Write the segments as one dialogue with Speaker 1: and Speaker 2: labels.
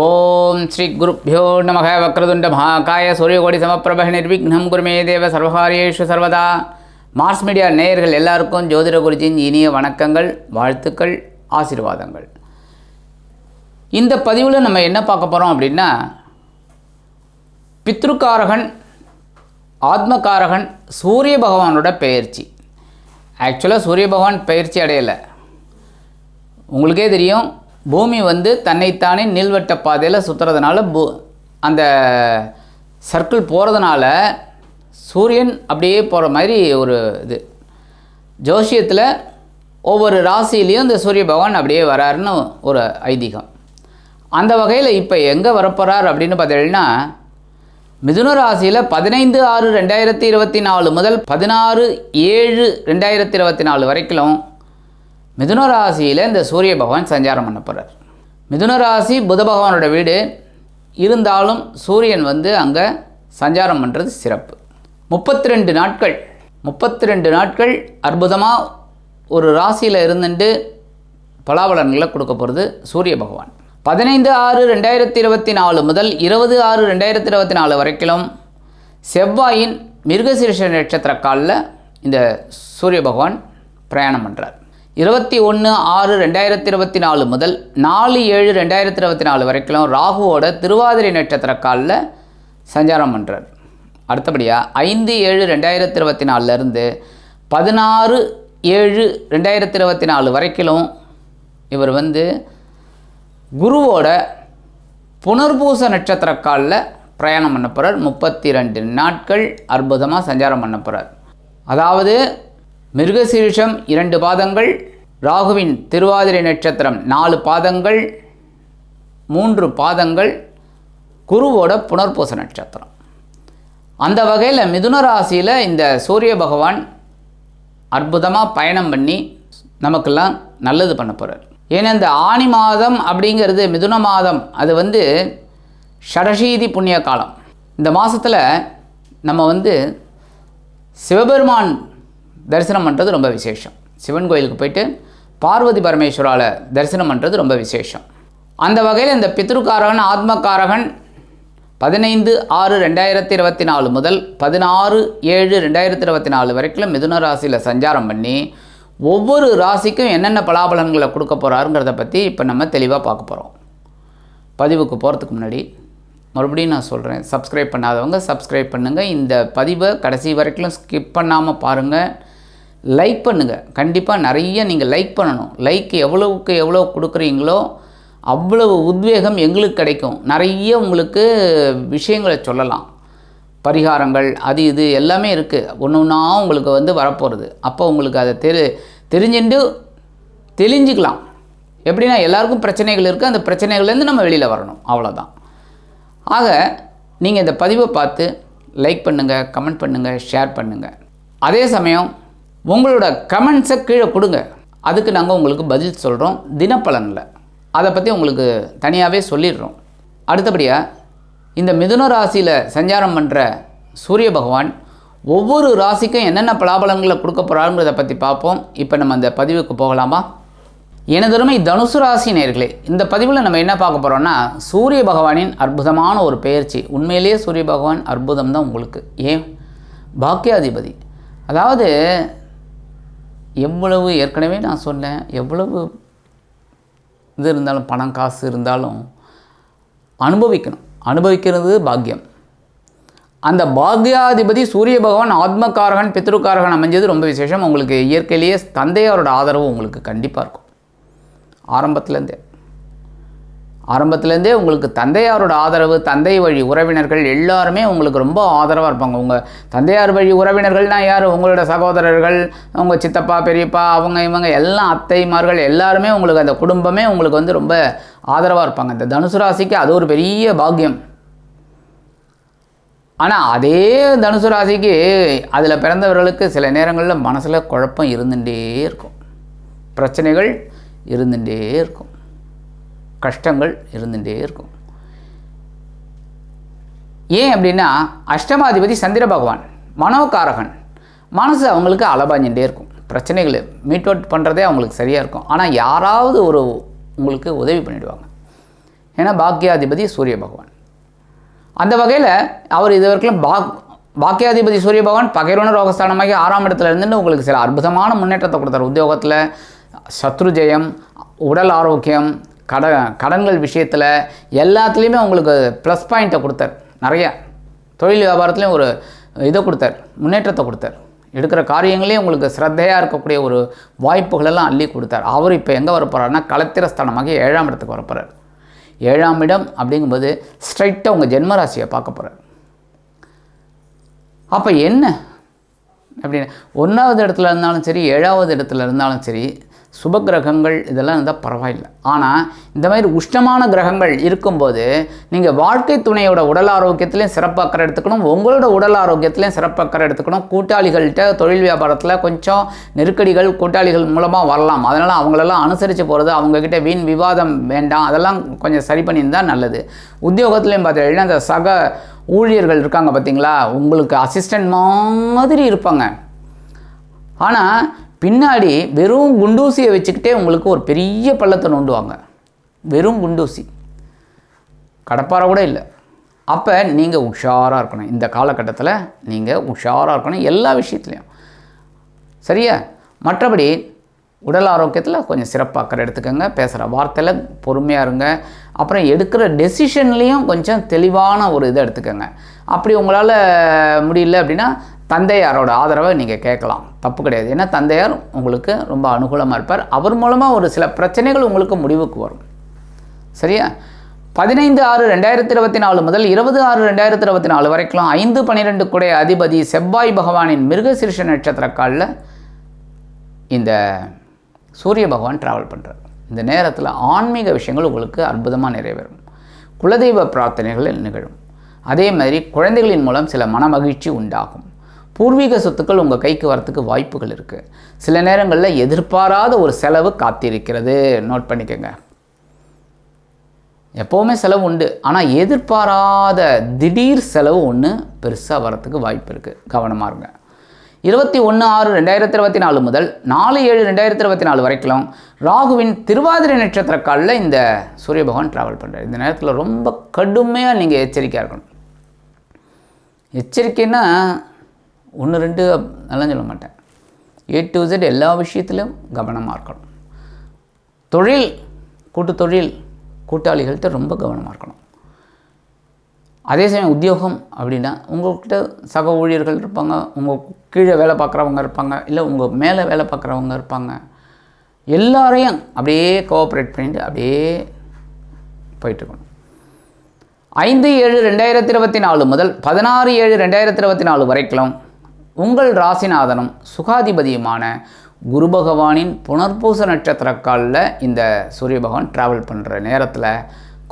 Speaker 1: ஓம் ஸ்ரீ குருப்பியோ நமக வக்ரதுண்ட மகாகாய சூரியகோடி சமப்பிரப நிர்விக்னம் குருமே தேவ சர்வகாரியேஷு சர்வதா. மார்ஸ் மீடியா நேயர்கள் எல்லாருக்கும் ஜோதிட குருஜியின் இனிய வணக்கங்கள் வாழ்த்துக்கள் ஆசீர்வாதங்கள். இந்த பதிவில் நம்ம என்ன பார்க்க போகிறோம் அப்படின்னா பித்ருக்காரகன் ஆத்மகாரகன் சூரிய பகவானோட பெயர்ச்சி. ஆக்சுவலாக சூரிய பகவான் பயிற்சி அடையலை. உங்களுக்கே தெரியும் பூமி வந்து தன்னைத்தானே நீள்வட்ட பாதையில் சுற்றுறதுனால பூ அந்த சர்க்கிள் போகிறதுனால சூரியன் அப்படியே போகிற மாதிரி ஒரு இது. ஜோசியத்தில் ஒவ்வொரு ராசியிலையும் இந்த சூரிய பகவான் அப்படியே வராருன்னு ஒரு ஐதீகம். அந்த வகையில் இப்போ எங்கே வரப்போகிறார் அப்படின்னு பார்த்தீங்கன்னா மிதுன ராசியில் பதினைந்து ஆறு ரெண்டாயிரத்தி இருபத்தி நாலு முதல் பதினாறு ஏழு ரெண்டாயிரத்தி இருபத்தி நாலு வரைக்கும் மிதுன ராசியில் இந்த சூரிய பகவான் சஞ்சாரம் பண்ண போகிறார் மிதுன ராசி புத பகவானோட வீடு. இருந்தாலும் சூரியன் வந்து அங்கே சஞ்சாரம் பண்ணுறது சிறப்பு. முப்பத்தி ரெண்டு நாட்கள். முப்பத்தி ரெண்டு நாட்கள் அற்புதமாக ஒரு ராசியில் இருந்துட்டு பலாபலன்களை கொடுக்க போகிறது சூரிய பகவான். பதினைந்து ஆறு ரெண்டாயிரத்தி இருபத்தி நாலு முதல் இருபது ஆறு ரெண்டாயிரத்தி இருபத்தி நாலு வரைக்கும் செவ்வாயின் மிருகசீர்ஷ நட்சத்திர காலில் இந்த சூரிய பகவான் பிரயாணம் பண்ணுறார் இருபத்தி ஒன்று ஆறு ரெண்டாயிரத்தி இருபத்தி நாலு முதல் நாலு ஏழு ரெண்டாயிரத்தி இருபத்தி நாலு வரைக்கும் ராகுவோட திருவாதிரை நட்சத்திர காலில் சஞ்சாரம் பண்ணுறார் அடுத்தபடியாக ஐந்து ஏழு ரெண்டாயிரத்தி இருபத்தி நாலுலேருந்து பதினாறு ஏழு ரெண்டாயிரத்தி இருபத்தி நாலு வரைக்கும் இவர் வந்து குருவோட புனர்பூச நட்சத்திர காலில் பிரயாணம் பண்ண போகிறார் முப்பத்தி ரெண்டு நாட்கள் அற்புதமாக சஞ்சாரம் பண்ண போகிறார் அதாவது மிருகசீரிஷம் இரண்டு பாதங்கள் ராகுவின் திருவாதிரை நட்சத்திரம் நாலு பாதங்கள் மூன்று பாதங்கள் குருவோட புனர்பூச நட்சத்திரம். அந்த வகையில் மிதுன ராசியில் இந்த சூரிய பகவான் அற்புதமாக பயணம் பண்ணி நமக்கெல்லாம் நல்லது பண்ண போகிறார் ஏன்னா இந்த ஆணி மாதம் அப்படிங்கிறது மிதுன மாதம். அது வந்து ஷடசீதி புண்ணிய காலம். இந்த மாதத்தில் நம்ம வந்து சிவபெருமான் தரிசனம் பண்ணுறது ரொம்ப விசேஷம். சிவன் கோயிலுக்கு போயிட்டு பார்வதி பரமேஸ்வரால் தரிசனம் பண்ணுறது ரொம்ப விசேஷம். அந்த வகையில் இந்த பித்ருக்காரகன் ஆத்மகாரகன் பதினைந்து ஆறு ரெண்டாயிரத்தி இருபத்தி நாலு முதல் பதினாறு ஏழு ரெண்டாயிரத்தி இருபத்தி நாலு வரைக்கும் மிதுன ராசியில் சஞ்சாரம் பண்ணி ஒவ்வொரு ராசிக்கும் என்னென்ன பலாபலன்களை கொடுக்க போகிறாருங்கிறத பற்றி இப்போ நம்ம தெளிவாக பார்க்க போகிறோம் பதிவுக்கு போகிறதுக்கு முன்னாடி மறுபடியும் நான் சொல்கிறேன் சப்ஸ்கிரைப் பண்ணாதவங்க சப்ஸ்கிரைப் பண்ணுங்கள் இந்த பதிவை கடைசி வரைக்கும் ஸ்கிப் பண்ணாமல் பாருங்கள் லைக் பண்ணுங்கள் கண்டிப்பாக நிறைய நீங்கள் லைக் பண்ணணும். லைக் எவ்வளவுக்கு எவ்வளோ கொடுக்குறீங்களோ அவ்வளவு உத்வேகம் எங்களுக்கு கிடைக்கும். நிறைய உங்களுக்கு விஷயங்களை சொல்லலாம். பரிகாரங்கள் அது இது எல்லாமே இருக்குது ஒன்று ஒன்றா உங்களுக்கு வந்து வரப்போகிறது அப்போ உங்களுக்கு அதை தெரி தெரிஞ்சுட்டு தெளிஞ்சிக்கலாம். எப்படின்னா எல்லாருக்கும் பிரச்சனைகள் இருக்குது அந்த பிரச்சனைகள்லேருந்து நம்ம வெளியில் வரணும். அவ்வளோதான் ஆக நீங்கள் இந்த பதிவை பார்த்து லைக் பண்ணுங்கள் கமெண்ட் பண்ணுங்கள் ஷேர் பண்ணுங்கள் அதே சமயம் உங்களோட கமெண்ட்ஸை கீழே கொடுங்க. அதுக்கு நாங்கள் உங்களுக்கு பதில் சொல்கிறோம் தினப்பலனில். அதை பற்றி உங்களுக்கு தனியாகவே சொல்லிடுறோம். அடுத்தபடியாக இந்த மிதுன ராசியில் சஞ்சாரம் பண்ணுற சூரிய பகவான் ஒவ்வொரு ராசிக்கும் என்னென்ன பலாபலன்களை கொடுக்க போகிறாருங்கிறத பற்றி பார்ப்போம். இப்போ நம்ம அந்த பதிவுக்கு போகலாமா? எனதருமை தனுசு ராசி நேர்களே இந்த பதிவில் நம்ம என்ன பார்க்க போகிறோம்னா சூரிய பகவானின் அற்புதமான ஒரு பெயர்ச்சி. உண்மையிலேயே சூரிய பகவான் அற்புதம் தான் உங்களுக்கு. ஏன்? பாக்கியாதிபதி. அதாவது எவ்வளவு ஏற்கனவே நான் சொன்னேன் எவ்வளவு இது இருந்தாலும் பணம் காசு இருந்தாலும் அனுபவிக்கணும். அனுபவிக்கிறது பாக்கியம். அந்த பாக்யாதிபதி சூரிய பகவான் ஆத்மகாரகன் பித்ருக்காரகன் அமைஞ்சது ரொம்ப விசேஷம். உங்களுக்கு இயற்கையிலேயே தந்தையாரோட ஆதரவு உங்களுக்கு கண்டிப்பாக இருக்கும். ஆரம்பத்துலேருந்தே. ஆரம்பத்துலேருந்தே உங்களுக்கு தந்தையாரோட ஆதரவு தந்தை வழி உறவினர்கள் எல்லாருமே உங்களுக்கு ரொம்ப ஆதரவாக இருப்பாங்க. உங்கள் தந்தையார் வழி உறவினர்கள்னால் யார்? உங்களோட சகோதரர்கள் உங்கள் சித்தப்பா பெரியப்பா அவங்க இவங்க எல்லாம் அத்தைமார்கள் எல்லாருமே உங்களுக்கு அந்த குடும்பமே உங்களுக்கு வந்து ரொம்ப ஆதரவாக இருப்பாங்க. இந்த தனுசு ராசிக்கு அது ஒரு பெரிய பாக்கியம். ஆனால் அதே தனுசு ராசிக்கு அதில் பிறந்தவர்களுக்கு சில நேரங்களில் மனசில் குழப்பம் இருந்துகிட்டே இருக்கும். பிரச்சனைகள் இருந்துகிட்டே இருக்கும். கஷ்டங்கள் இருந்துகிட்டே இருக்கும். ஏன் அப்படின்னா அஷ்டமாதிபதி சந்திர பகவான் மனோகாரகன் மனசு அவங்களுக்கு அலபாஞ்சிகிட்டே இருக்கும். பிரச்சனைகளை மீட் அவுட் பண்ணுறதே அவங்களுக்கு சரியாக இருக்கும். ஆனால் யாராவது ஒரு உங்களுக்கு உதவி பண்ணிவிடுவாங்க ஏன்னா பாக்கியாதிபதி சூரிய பகவான். அந்த வகையில் அவர் இது வரைக்கும் பாக் பாக்கியாதிபதி சூரிய பகவான் பகைரோன ரோகஸ்தானமாகி ஆறாம் இடத்துல இருந்துட்டு உங்களுக்கு சில அற்புதமான முன்னேற்றத்தை கொடுத்தார். உத்தியோகத்தில் சத்ரு ஜெயம் உடல் ஆரோக்கியம் கட கடன்கள் விஷயத்தில் எல்லாத்துலேயுமே அவங்களுக்கு ப்ளஸ் பாயிண்ட்டை கொடுத்தார். நிறையா. தொழில் வியாபாரத்துலேயும் ஒரு இதை கொடுத்தார். முன்னேற்றத்தை கொடுத்தார். எடுக்கிற காரியங்களையும் உங்களுக்கு சிரத்தையாக இருக்கக்கூடிய ஒரு வாய்ப்புகளெல்லாம் அள்ளி கொடுத்தார். அவர் இப்போ எங்கே வரப்போகிறாருன்னா களத்திரஸ்தானமாக ஏழாம் இடத்துக்கு வரப்போகிறார் ஏழாம் இடம் அப்படிங்கும்போது ஸ்ட்ரைட்டாக உங்கள் ஜென்மராசியை பார்க்க போகிறார் அப்போ என்ன? அப்படின்னு. ஒன்றாவது இடத்துல இருந்தாலும் சரி ஏழாவது இடத்துல இருந்தாலும் சரி சுப கிரகங்கள் இதெல்லாம் இருந்தால் பரவாயில்லை. ஆனால் இந்த மாதிரி உஷ்ணமான கிரகங்கள் இருக்கும்போது நீங்கள் வாழ்க்கை துணையோட உடல் ஆரோக்கியத்திலையும் சிறப்பாக்கிற எடுத்துக்கணும் உங்களோட உடல் ஆரோக்கியத்திலையும் சிறப்பாக்கிற எடுத்துக்கணும். கூட்டாளிகள்கிட்ட தொழில் வியாபாரத்தில் கொஞ்சம் நெருக்கடிகள் கூட்டாளிகள் மூலமாக வரலாம். அதனால் அவங்களெல்லாம் அனுசரித்து போகிறது அவங்கக்கிட்ட வீண் விவாதம் வேண்டாம். அதெல்லாம் கொஞ்சம் சரி பண்ணியிருந்தால் நல்லது. உத்தியோகத்துலேயும் பார்த்தீங்கன்னா அந்த சக ஊழியர்கள் இருக்காங்க பார்த்தீங்களா? உங்களுக்கு அசிஸ்டன்ட் மாதிரி இருப்பாங்க. ஆனால் பின்னாடி வெறும் குண்டூசியை வச்சுக்கிட்டே உங்களுக்கு ஒரு பெரிய பள்ளத்தை நோண்டுவாங்க. வெறும் குண்டூசி. கடப்பாரை கூட இல்லை. அப்போ நீங்கள் உஷாராக இருக்கணும். இந்த காலகட்டத்தில் நீங்கள் உஷாராக இருக்கணும் எல்லா விஷயத்துலையும். சரியா? மற்றபடி உடல் ஆரோக்கியத்தில் கொஞ்சம் சிறப்பாக அக்கறை எடுத்துக்கோங்க. பேசுகிற வார்த்தையில் பொறுமையாக இருங்க. அப்புறம் எடுக்கிற டெசிஷன்லேயும் கொஞ்சம் தெளிவான ஒரு இதை எடுத்துக்கோங்க. அப்படி உங்களால் முடியல அப்படின்னா தந்தையாரோட ஆதரவை நீங்கள் கேட்கலாம். தப்பு கிடையாது. ஏன்னா தந்தையார் உங்களுக்கு ரொம்ப அனுகூலமாக இருப்பார். அவர் மூலமாக ஒரு சில பிரச்சனைகள் உங்களுக்கு முடிவுக்கு வரும். சரியா? பதினைந்து ஆறு ரெண்டாயிரத்தி இருபத்தி நாலு முதல் இருபது ஆறு ரெண்டாயிரத்தி இருபத்தி நாலு வரைக்கும் ஐந்து பன்னிரெண்டு குடை அதிபதி செவ்வாய் பகவானின் மிருகசீர்ஷ நட்சத்திர காலில் இந்த சூரிய பகவான் ட்ராவல் பண்ணுறார் இந்த நேரத்தில் ஆன்மீக விஷயங்கள் உங்களுக்கு அற்புதமாக நிறைவேறும். குலதெய்வ பிரார்த்தனைகள் நிகழும். அதே மாதிரி குழந்தைகளின் மூலம் சில மன மகிழ்ச்சி உண்டாகும். பூர்வீக சொத்துக்கள் உங்கள் கைக்கு வரத்துக்கு வாய்ப்புகள் இருக்குது சில நேரங்களில் எதிர்பாராத ஒரு செலவு காத்திருக்கிறது. நோட் பண்ணிக்கோங்க. எப்போவுமே செலவு உண்டு. ஆனால் எதிர்பாராத திடீர் செலவு ஒன்று பெருசாக வரத்துக்கு வாய்ப்பு இருக்குது கவனமாக இருங்க. இருபத்தி ஒன்று ஆறு ரெண்டாயிரத்தி இருபத்தி நாலு முதல் நாலு ஏழு ரெண்டாயிரத்தி இருபத்தி நாலு வரைக்கும் ராகுவின் திருவாதிரை நட்சத்திர காலில் இந்த சூரிய பகவான் ட்ராவல் பண்ணுறார் இந்த நேரத்தில் ரொம்ப கடுமையாக நீங்கள் எச்சரிக்கையாக இருக்கணும். எச்சரிக்கைன்னா ஒன்று ரெண்டு அதெல்லாம் சொல்ல மாட்டேன். ஏ டு இசட் எல்லா விஷயத்திலும் கவனமாக இருக்கணும். தொழில் கூட்டு தொழில் கூட்டாளிகள்கிட்ட ரொம்ப கவனமாக இருக்கணும். அதே சமயம் உத்தியோகம் அப்படின்னா உங்கள்கிட்ட சக ஊழியர்கள் இருப்பாங்க உங்கள் கீழே வேலை பார்க்குறவங்க இருப்பாங்க இல்லை உங்கள் மேலே வேலை பார்க்குறவங்க இருப்பாங்க. எல்லாரையும் அப்படியே கோஆப்ரேட் பண்ணிட்டு அப்படியே போயிட்டுருக்கணும். ஐந்து ஏழு ரெண்டாயிரத்தி இருபத்தி நாலு முதல் பதினாறு ஏழு ரெண்டாயிரத்தி இருபத்தி நாலு வரைக்கும் உங்கள் ராசிநாதனும் சுகாதிபதியுமான குரு பகவானின் புனர்பூச நட்சத்திர காலில் இந்த சூரிய பகவான் ட்ராவல் பண்ணுற நேரத்தில்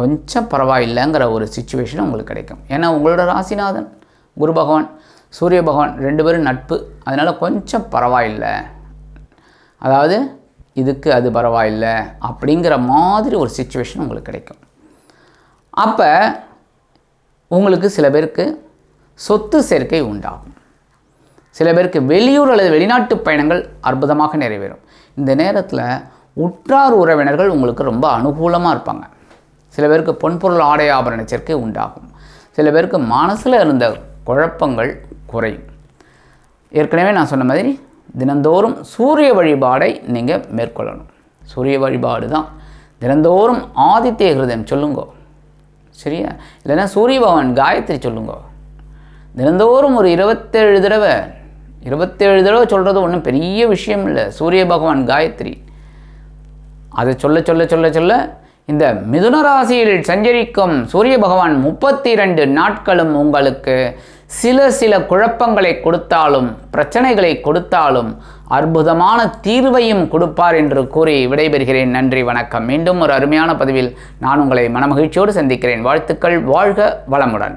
Speaker 1: கொஞ்சம் பரவாயில்லைங்கிற ஒரு சுச்சுவேஷன் உங்களுக்கு கிடைக்கும். ஏன்னா உங்களோட ராசிநாதன் குரு பகவான் சூரிய பகவான் ரெண்டு பேரும் நட்பு. அதனால் கொஞ்சம் பரவாயில்லை. அதாவது இதுக்கு அது பரவாயில்லை அப்படிங்கிற மாதிரி ஒரு சுச்சுவேஷன் உங்களுக்கு கிடைக்கும். அப்போ உங்களுக்கு சில பேருக்கு சொத்து சேர்க்கை உண்டாகும். சில பேருக்கு வெளியூர் அல்லது வெளிநாட்டு பயணங்கள் அற்புதமாக நிறைவேறும். இந்த நேரத்தில் உற்றார் உறவினர்கள் உங்களுக்கு ரொம்ப அனுகூலமாக இருப்பாங்க. சில பேருக்கு பொன்பொருள் ஆடை ஆபரண சேர்க்கை உண்டாகும். சில பேருக்கு மனசில் இருந்த குழப்பங்கள் குறையும். ஏற்கனவே நான் சொன்ன மாதிரி தினந்தோறும் சூரிய வழிபாடை நீங்கள் மேற்கொள்ளணும். சூரிய வழிபாடு தான். தினந்தோறும் ஆதித்ய ஹிருதயம் சொல்லுங்கோ. சரியா? இல்லைன்னா சூரிய பகவான் காயத்ரி சொல்லுங்க. தினந்தோறும் ஒரு இருபத்தேழு தடவை இருபத்தேழு தடவை சொல்கிறது ஒன்றும் பெரிய விஷயம் இல்லை. சூரிய பகவான் காயத்ரி. அதை சொல்ல சொல்ல சொல்ல சொல்ல இந்த மிதுன ராசியில் சஞ்சரிக்கும் சூரிய பகவான் முப்பத்தி ரெண்டு நாட்களும் உங்களுக்கு சில சில குழப்பங்களை கொடுத்தாலும் பிரச்சனைகளை கொடுத்தாலும் அற்புதமான தீர்வையும் கொடுப்பார் என்று கூறி விடைபெறுகிறேன். நன்றி வணக்கம். மீண்டும் ஒரு அருமையான பதிவில் நான் உங்களை மனமகிழ்ச்சியோடு சந்திக்கிறேன். வாழ்த்துக்கள் வாழ்க வளமுடன்.